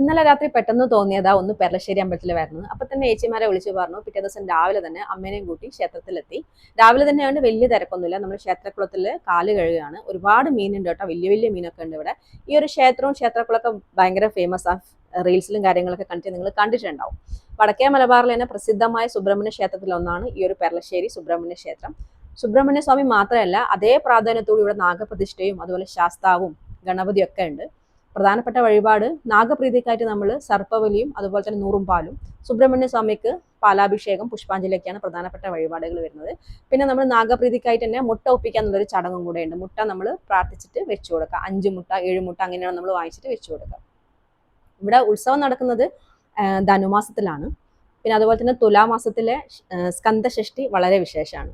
ഇന്നലെ രാത്രി പെട്ടെന്ന് തോന്നിയതാ ഒന്ന് പെരളശ്ശേരി അമ്പലത്തിൽ വരുന്നത്. അപ്പൊ തന്നെ ഏച്ചിമാരെ വിളിച്ചു പറഞ്ഞു പിറ്റേ ദിവസം രാവിലെ തന്നെ അമ്മേനെയും കൂട്ടി ക്ഷേത്രത്തിലെത്തി. രാവിലെ തന്നെയാണ് വലിയ തിരക്കൊന്നുമില്ല. നമ്മൾ ക്ഷേത്രക്കുളത്തിൽ കാൽ കഴുകുകയാണ്. ഒരുപാട് മീനുണ്ട് കേട്ടോ. വലിയ വലിയ മീനൊക്കെ ഉണ്ട് ഇവിടെ. ഈ ഒരു ക്ഷേത്രവും ക്ഷേത്രക്കുളമൊക്കെ ഭയങ്കര ഫേമസ് ആ. റീൽസിലും കാര്യങ്ങളൊക്കെ കണ്ടിട്ട് നിങ്ങൾ കണ്ടിട്ടുണ്ടാവും. വടക്കേ മലബാറിൽ തന്നെ പ്രസിദ്ധമായ സുബ്രഹ്മണ്യ ക്ഷേത്രത്തിലൊന്നാണ് ഈ ഒരു പെരളശ്ശേരി സുബ്രഹ്മണ്യ ക്ഷേത്രം. സുബ്രഹ്മണ്യ സ്വാമി മാത്രമല്ല അതേ പ്രാധാന്യത്തോടെ ഇവിടെ നാഗപ്രതിഷ്ഠയും അതുപോലെ ശാസ്താവും ഗണപതിയൊക്കെ ഉണ്ട്. പ്രധാനപ്പെട്ട വഴിപാട് നാഗപ്രീതിക്കായിട്ട് നമ്മൾ സർപ്പവലിയും അതുപോലെ തന്നെ നൂറും പാലും സുബ്രഹ്മണ്യ സ്വാമിക്ക് പാലാഭിഷേകം പുഷ്പാഞ്ജലിയൊക്കെയാണ് പ്രധാനപ്പെട്ട വഴിപാടുകൾ വരുന്നത്. പിന്നെ നമ്മൾ നാഗപ്രീതിക്കായിട്ട് തന്നെ മുട്ട ഒപ്പിക്കുക എന്നുള്ളൊരു ചടങ്ങും കൂടെ ഉണ്ട് മുട്ട നമ്മൾ പ്രാർത്ഥിച്ചിട്ട് വെച്ചു കൊടുക്കുക. അഞ്ച് മുട്ട ഏഴ് മുട്ട അങ്ങനെയാണ് നമ്മൾ വാങ്ങിച്ചിട്ട് വെച്ചു കൊടുക്കുക. ഇവിടെ ഉത്സവം നടക്കുന്നത് ധനുമാസത്തിലാണ്. പിന്നെ അതുപോലെ തന്നെ തുലാമാസത്തിലെ സ്കന്ധഷ്ടി വളരെ വിശേഷമാണ്.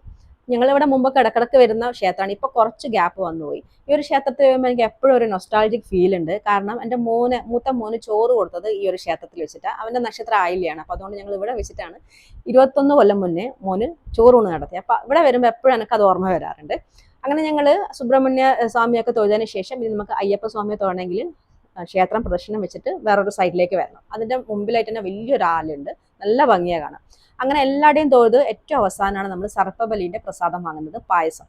ഞങ്ങളിവിടെ മുമ്പൊക്കെ ഇടക്കിടക്ക് വരുന്ന ക്ഷേത്രമാണ്. ഇപ്പൊ കുറച്ച് ഗ്യാപ്പ് വന്നുപോയി. ഈ ഒരു ക്ഷേത്രത്തിൽ വരുമ്പോൾ എനിക്ക് എപ്പോഴും ഒരു നൊസ്റ്റാൾജിക് ഫീൽ ഉണ്ട്. കാരണം എന്റെ മോന് മൂത്ത മോന് ചോറ് കൊടുത്തത് ഈ ഒരു ക്ഷേത്രത്തിൽ വെച്ചിട്ടാണ് അവന്റെ നക്ഷത്രം ആയില്ലയാണ് അപ്പൊ അതുകൊണ്ട് ഞങ്ങൾ ഇവിടെ വെച്ചിട്ടാണ് ഇരുപത്തൊന്ന് കൊല്ലം മുന്നേ മോന് ചോറൂണ് നടത്തി അപ്പൊ ഇവിടെ വരുമ്പോൾ എപ്പോഴും എനിക്ക് അത് ഓർമ്മ വരാറുണ്ട്. അങ്ങനെ ഞങ്ങൾ സുബ്രഹ്മണ്യ സ്വാമിയൊക്കെ തൊഴുതിന് ശേഷം ഇനി നമുക്ക് അയ്യപ്പ സ്വാമിയെ തൊഴണമെങ്കിൽ ക്ഷേത്രം പ്രദർശനം വെച്ചിട്ട് വേറൊരു സൈഡിലേക്ക് വരണം. അതിന്റെ മുമ്പിലായിട്ട് തന്നെ വലിയൊരു ആലുണ്ട്. നല്ല ഭംഗിയാ കാണാം. അങ്ങനെ എല്ലാവരുടെയും തോത് ഏറ്റവും അവസാനമാണ് നമ്മൾ സർപ്പബലിന്റെ പ്രസാദം വാങ്ങുന്നത് പായസം.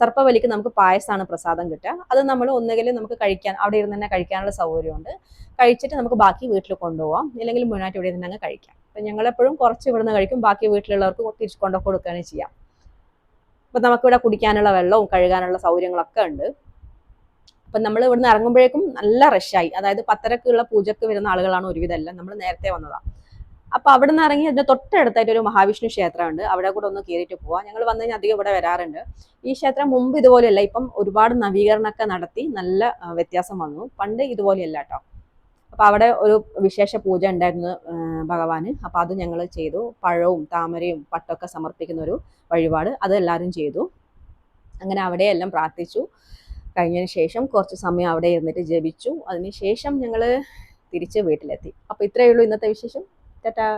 സർപ്പബലിക്ക് നമുക്ക് പായസമാണ് പ്രസാദം കിട്ടുക. അത് നമ്മൾ ഒന്നുകിൽ നമുക്ക് കഴിക്കാൻ അവിടെ ഇരുന്ന് തന്നെ കഴിക്കാനുള്ള സൗകര്യമുണ്ട്. കഴിച്ചിട്ട് നമുക്ക് ബാക്കി വീട്ടിൽ കൊണ്ടുപോകാം ഇല്ലെങ്കിൽ മുഴുവനായിട്ട് ഇവിടെ ഇരുന്ന് അങ്ങ് കഴിക്കാം. അപ്പം ഞങ്ങളെപ്പോഴും കുറച്ച് ഇവിടുന്ന് കഴിക്കും. ബാക്കി വീട്ടിലുള്ളവർക്ക് തിരിച്ചു കൊണ്ടു കൊടുക്കുകയാണ് ചെയ്യാം. അപ്പം നമുക്കിവിടെ കുടിക്കാനുള്ള വെള്ളവും കഴുകാനുള്ള സൗകര്യങ്ങളൊക്കെ ഉണ്ട്. അപ്പം നമ്മൾ ഇവിടുന്ന് ഇറങ്ങുമ്പോഴേക്കും നല്ല റഷായി അതായത് പത്തരക്കുള്ള പൂജക്ക് വരുന്ന ആളുകളാണ് ഒരുവിധമല്ല നമ്മൾ നേരത്തെ വന്നതാണ് അപ്പൊ അവിടെ നിന്ന് ഇറങ്ങി അതിന്റെ തൊട്ടടുത്തായിട്ട് ഒരു മഹാവിഷ്ണു ക്ഷേത്രമുണ്ട്. അവിടെ കൂടെ ഒന്ന് കയറിയിട്ട് പോവാം. ഞങ്ങൾ വന്നു കഴിഞ്ഞാൽ അധികം ഇവിടെ വരാറുണ്ട്. ഈ ക്ഷേത്രം മുമ്പ് ഇതുപോലെയല്ല ഇപ്പം ഒരുപാട് നവീകരണമൊക്കെ നടത്തി നല്ല വ്യത്യാസം വന്നു. പണ്ട് ഇതുപോലെയല്ല കേട്ടോ അപ്പൊ അവിടെ ഒരു വിശേഷ പൂജ ഉണ്ടായിരുന്നു ഭഗവാന്. അപ്പൊ അത് ഞങ്ങൾ ചെയ്തു. പഴവും താമരയും പട്ടൊക്കെ സമർപ്പിക്കുന്ന ഒരു വഴിപാട് അത് എല്ലാവരും ചെയ്തു. അങ്ങനെ അവിടെയെല്ലാം പ്രാർത്ഥിച്ചു. കഴിഞ്ഞതിന് ശേഷം കുറച്ച് സമയം അവിടെ ഇരുന്നിട്ട് ജപിച്ചു. അതിന് ശേഷം ഞങ്ങൾ തിരിച്ച് വീട്ടിലെത്തി. അപ്പോൾ ഇത്രയേ ഉള്ളൂ ഇന്നത്തെ വിശേഷം. ভর্তাটা